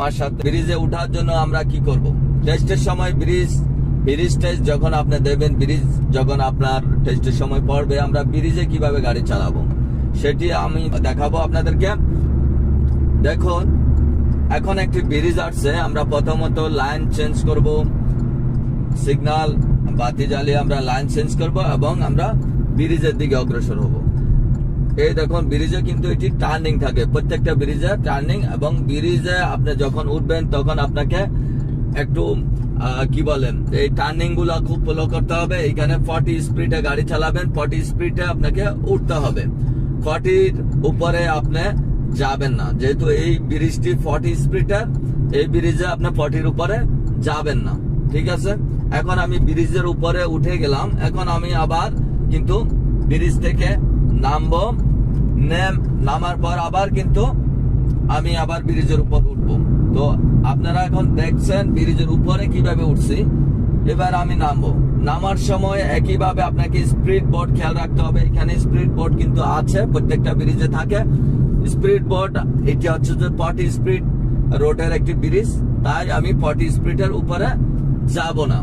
আমার সাথে। ব্রিজে ওঠার জন্য আমরা কি করব? টেস্টের সময় ব্রিজ ব্রিজ টেস্ট যখন আপনি দেবেন ব্রিজ যখন আপনার টেস্টের সময় পড়বে, আমরা ব্রিজে কীভাবে গাড়ি চালাবো? সেটি আমি দেখাবো আপনাদেরকে। দেখুন, এখন একটি ব্রিজ আসছে, আমরা প্রথমত লাইন চেঞ্জ করব। সিগন্যাল বাতি জ্বালিয়ে আমরা লাইন চেঞ্জ করব এবং আমরা ব্রিজের দিকে অগ্রসর হব। এই দেখুন, ব্রিজে কিন্তু এটি টার্নিং থাকে। প্রত্যেকটা ব্রিজে টার্নিং এবং ব্রিজে আপনি যখন উঠবেন, তখন আপনাকে একটু কি বলেন, এই টার্নিংগুলা খুব ফলো করতে হবে। এখানে ফর্টি স্পিডে গাড়ি চালাবেন ফর্টি স্পিডে আপনাকে উঠতে হবে। ফর্টির উপরে আপনি যাবেন না। যেহেতু এই ব্রিজটি ফর্টি স্পিডের এই ব্রিজে আপনি ফর্টির উপরে যাবেন না। ঠিক আছে? এখন আমি ব্রিজের উপরে উঠে গেলাম। এখন আমি আবার কিন্তু ব্রিজ থেকে নামবো। নেম- নামার পর আবার কিন্তু আমি আবার ব্রিজের উপর উঠবো। তো আপনারা এখন দেখছেন ব্রিজের উপরে কীভাবে উঠছি। এবার আমি নামবো। নামার সময় একইভাবে আপনাকে স্পিড বোর্ড খেয়াল রাখতে হবে। এখানে স্পিড বোর্ড কিন্তু আছে, প্রত্যেকটা ব্রিজে থাকে। স্পিড বোর্ড, এটি হচ্ছে যে ফর্টি স্পিড রোডের একটি ব্রিজ। তাই আমি ফর্টি স্পিডের উপরে যাব না।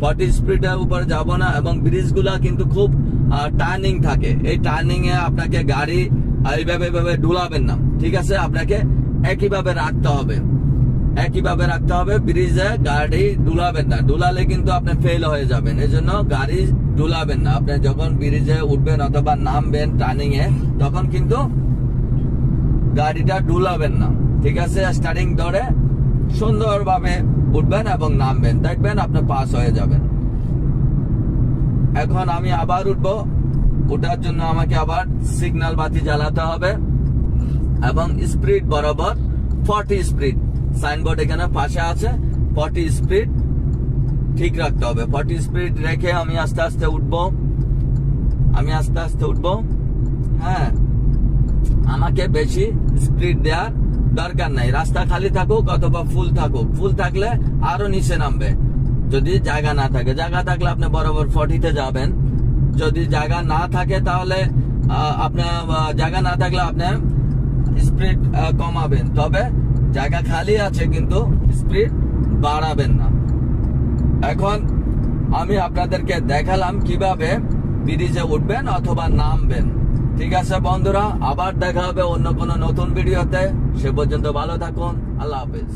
ফর্টি স্পিডের উপরে যাব না এবং ব্রিজগুলা কিন্তু খুব টার্নিং থাকে। এই টার্নিং এ আপনাকে গাড়ি এইভাবে এইভাবে ডুলাবেন না, ঠিক আছে? আপনাকে একইভাবে রাখতে হবে। একইভাবে রাখতে হবে ব্রিজে গাড়ি ডুলাবেন না। ডুলালে কিন্তু আপনি ফেল হয়ে যাবেন। এই জন্য গাড়ি ডুলাবেন না। আপনি যখন ব্রিজে উঠবেন অথবা নামবেন টার্নিং এ, তখন কিন্তু গাড়িটা ডুলাবেন না, ঠিক আছে? স্টার্টিং ধরে সুন্দরভাবে উঠবেন এবং নামবেন। দেখবেন আপনি পাস হয়ে যাবেন। এখন আমি আবার উঠব। ওঠার জন্য আমাকে আবার সিগন্যাল বাতি জ্বালাতে হবে। এবং স্পিড বরাবর ফর্টি স্পিড সাইনবোর্ড এখানে পাশে আছে। ফর্টি স্পিড ঠিক রাখতে হবে। ফর্টি স্পিড রেখে আমি আস্তে আস্তে উঠবো। আমি আস্তে আস্তে উঠবো। হ্যাঁ আমাকে বেশি স্পিড দেওয়ার দরকার নাই। রাস্তা খালি থাকুক অথবা ফুল থাকুক। ফুল থাকলে আরও নিচে নামবে। যদি জায়গা না থাকে। জায়গা থাকলে আপনি বরাবর ফর্টিতে যাবেন। যদি জায়গা না থাকে তাহলে আপনার জায়গা না থাকলে আপনি স্পিড কমাবেন। তবে জায়গা খালি আছে কিন্তু স্পিড বাড়াবেন না। এখন আমি আপনাদেরকে দেখালাম কীভাবে ব্রিজে উঠবেন অথবা নামবেন। ঠিক আছে বন্ধুরা, আবার দেখা হবে অন্য কোনো নতুন ভিডিওতে। সে পর্যন্ত ভালো থাকুন। আল্লাহ হাফেজ।